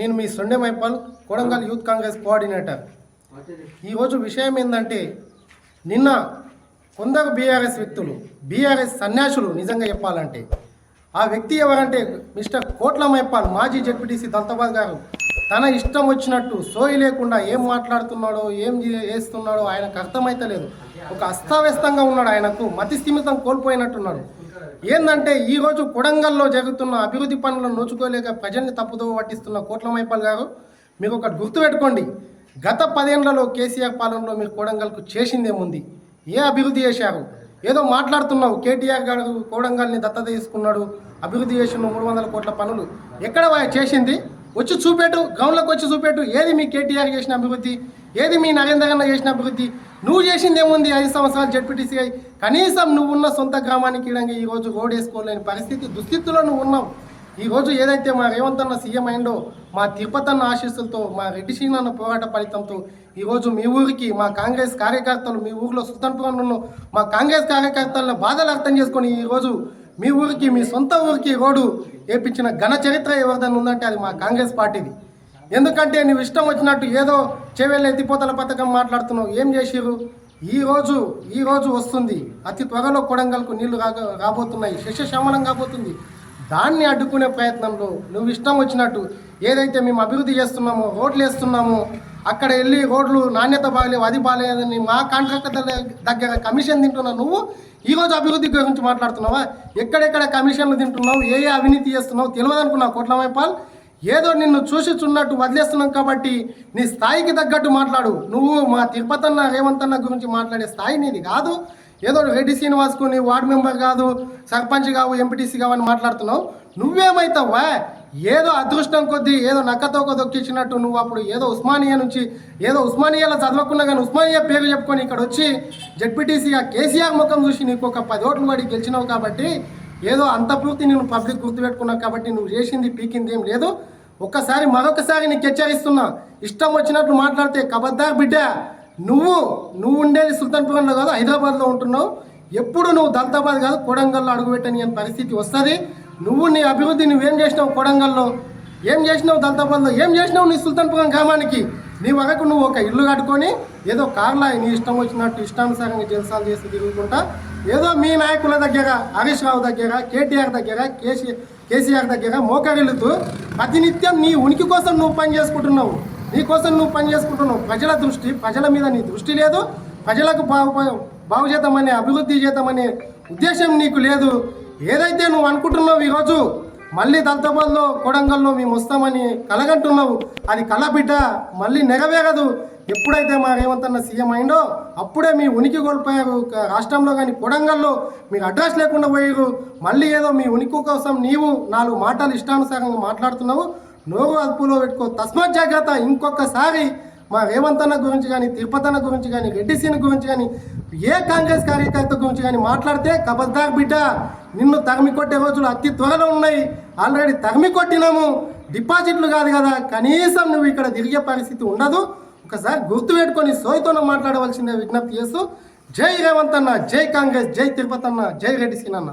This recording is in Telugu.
నేను మీ సొండె మైపాల్ కొడంగల్ యూత్ కాంగ్రెస్ కోఆర్డినేటర్. ఈరోజు విషయం ఏంటంటే నిన్న కొందరు బీఆర్ఎస్ వ్యక్తులు బీఆర్ఎస్ సన్యాసులు నిజంగా చెప్పాలంటే ఆ వ్యక్తి ఎవరంటే మిస్టర్ కోట్ల మైపాల్ మాజీ జడ్పీటీసీ దళితాబాద్ గారు. తన ఇష్టం వచ్చినట్టు సోయి లేకుండా ఏం మాట్లాడుతున్నాడో ఏం చేస్తున్నాడో ఆయనకు అర్థమైతలేదు. ఒక అస్తవ్యస్తంగా ఉన్నాడు ఆయనకు మతి స్థిమితం కోల్పోయినట్టున్నాడు. ఏంటంటే ఈరోజు కొడంగల్లో జరుగుతున్న అభివృద్ధి పనులను నోచుకోలేక ప్రజల్ని తప్పుదో పట్టిస్తున్న కోట్ల మైపాల్ గారు మీరు ఒకటి గుర్తుపెట్టుకోండి. గత పదేళ్ళలో కేసీఆర్ పాలనలో మీరు కోడంగల్కు చేసిందేముంది? ఏ అభివృద్ధి చేశారు? ఏదో మాట్లాడుతున్నావు కేటీఆర్ గారు కోడంగల్ని దత్తత తీసుకున్నాడు అభివృద్ధి చేసిన మూడు వందల కోట్ల పనులు. ఎక్కడ చేసింది? వచ్చి చూపెట్టు గ్రౌండ్లోకి వచ్చి చూపెట్టు. ఏది మీ కేటీఆర్ చేసిన అభివృద్ధి? ఏది మీ నరేంద్ర చేసిన అభివృద్ధి? నువ్వు చేసింది ఏముంది ఐదు సంవత్సరాలు జడ్పీటీసీ కనీసం నువ్వు ఉన్న సొంత గ్రామానికి ఇడంగా ఈ రోజు రోడ్ వేసుకోలేని పరిస్థితి దుస్థితిలో నువ్వు ఉన్నావు. ఈరోజు ఏదైతే మా రేవంత్ అన్న సీఎం అయిందో మా తిరుపతన్న ఆశీస్సులతో మా రెడ్డి శ్రీని పోరాట ఫలితంతో ఈరోజు మీ ఊరికి మా కాంగ్రెస్ కార్యకర్తలు మీ ఊరిలో సుతంత్రంలో మా కాంగ్రెస్ కార్యకర్తలను బాధలు అర్థం చేసుకొని ఈరోజు మీ ఊరికి మీ సొంత ఊరికి రోడ్డు వేపించిన ఘన చరిత్ర ఎవరిదైనా ఉందంటే అది మా కాంగ్రెస్ పార్టీది. ఎందుకంటే నువ్వు ఇష్టం వచ్చినట్టు ఏదో చెవెళ్ళ ఎత్తిపోతల పథకం మాట్లాడుతున్నావు. ఏం చేసిరు ఈరోజు ఈరోజు ఈ రోజు వస్తుంది. అతి త్వరలో కొడంగల్కు నీళ్ళు రా రాబోతున్నాయి. శస్యశ్యామలం కాబోతుంది. దాన్ని అడ్డుకునే ప్రయత్నంలో నువ్వు ఇష్టం వచ్చినట్టు ఏదైతే మేము అభివృద్ధి చేస్తున్నామో రోడ్లు వేస్తున్నామో అక్కడ వెళ్ళి రోడ్లు నాణ్యత బాగలేవు అది బాగలేదని మా కాంట్రాక్టర్ దగ్గర కమిషన్ తింటున్నావు నువ్వు ఈ రోజు అభివృద్ధి గురించి మాట్లాడుతున్నావా? ఎక్కడెక్కడ కమిషన్లు తింటున్నావు? ఏ ఏ అవినీతి చేస్తున్నావు? తెలియదు అనుకున్నావు కోట్ల మైపాల్ ఏదో నిన్ను చూసి చున్నట్టు వదిలేస్తున్నాం కాబట్టి నీ స్థాయికి తగ్గట్టు మాట్లాడు. నువ్వు మా తిరుపతి అన్న రేవంత్ అన్న గురించి మాట్లాడే స్థాయి నీది కాదు. ఏదో రెడ్డి శ్రీనివాస్కు నీ వార్డు మెంబర్ కాదు సర్పంచ్ కావు ఎంపీటీసీ కావు అని మాట్లాడుతున్నావు. నువ్వేమైతావా? ఏదో అదృష్టం కొద్దీ ఏదో నక్కతోక దొక్కించినట్టు నువ్వు అప్పుడు ఏదో ఉస్మానియా నుంచి ఏదో ఉస్మానియాలో చదవకుండా కానీ ఉస్మానియా పేరు చెప్పుకొని ఇక్కడ వచ్చి జడ్పీటీసీగా కేసీఆర్ ముఖం చూసి నీకు ఒక పది ఓట్లు పడి గెలిచినావు కాబట్టి ఏదో అంత పూర్తి నేను పబ్లిక్ గుర్తుపెట్టుకున్నావు కాబట్టి నువ్వు చేసింది పీకింది ఏం లేదు. ఒక్కసారి మరొకసారి నీకు హెచ్చరిస్తున్నా. ఇష్టం వచ్చినట్టు మాట్లాడితే కబద్దార్ బిడ్డ. నువ్వు నువ్వు ఉండేది సుల్తాన్పురంలో కాదు హైదరాబాద్లో ఉంటున్నావు. ఎప్పుడు నువ్వు దళితాబాద్ కాదు కొడంగల్లో అడుగుపెట్టని అని పరిస్థితి వస్తుంది. నువ్వు నీ అభివృద్ధి నువ్వేం చేసినావు కొడంగల్లో? ఏం చేసినావు దళితాబాద్లో ఏం చేసినావు నీ సుల్తాన్పురం గ్రామానికి? నీ వరకు నువ్వు ఒక ఇల్లు కట్టుకొని ఏదో కార్లా నీ ఇష్టం వచ్చినట్టు ఇష్టానుసారంగా జలసాలు చేసి తిరుగుకుంటా. ఏదో మీ నాయకుల దగ్గర హరీష్ రావు దగ్గర కేటీఆర్ దగ్గర కేసీఆర్ కేసీఆర్ దగ్గర మోకరిల్లుతూ ప్రతినిత్యం నీ ఉనికి కోసం నువ్వు పని చేసుకుంటున్నావు. నీ కోసం నువ్వు పని చేసుకుంటున్నావు. ప్రజల దృష్టి ప్రజల మీద నీ దృష్టి లేదు. ప్రజలకు బాగు బాగు చేద్దామనే అభివృద్ధి చేద్దామనే ఉద్దేశం నీకు లేదు. ఏదైతే నువ్వు అనుకుంటున్నావు ఈరోజు మళ్ళీ దళితాబాద్లో కొడంగల్లో మేము వస్తామని కలగంటున్నావు. అది కళ బిడ్డ మళ్ళీ నెరవేరదు. ఎప్పుడైతే మా రేవంత్ అన్న సీఎం అయిందో అప్పుడే మీ ఉనికి కోల్పోయారు. రాష్ట్రంలో కానీ కొడంగల్లో మీరు అడ్రస్ లేకుండా పోయారు మళ్ళీ ఏదో మీ ఉనికి కోసం నీవు నాలుగు మాటలు ఇష్టానుసారంగా మాట్లాడుతున్నావు. నోరు అదుపులో పెట్టుకో. తస్మాత్ జాగ్రత్త. ఇంకొకసారి మా రేవంత్ అన్న గురించి కానీ తిరుపతి అన్న గురించి కానీ రెడ్డి సీన్ గురించి కానీ ఏ కాంగ్రెస్ కార్యకర్త గురించి కానీ మాట్లాడితే కబద్దార్ బిడ్డ నిన్ను తరిమి కొట్టే రోజులు అతి త్వరలో ఉన్నాయి. ఆల్రెడీ తరిమి కొట్టినాము. డిపాజిట్లు కాదు కదా. కనీసం నువ్వు ఇక్కడ తిరిగే పరిస్థితి ఉండదు. ఒకసారి గుర్తు పెట్టుకొని సోయితోనే మాట్లాడవలసిందే విజ్ఞప్తి చేస్తూ జై రేవంత్ అన్న జై కాంగ్రెస్ జై తిరుపతి అన్న జై రెడ్డి సీన్ అన్న.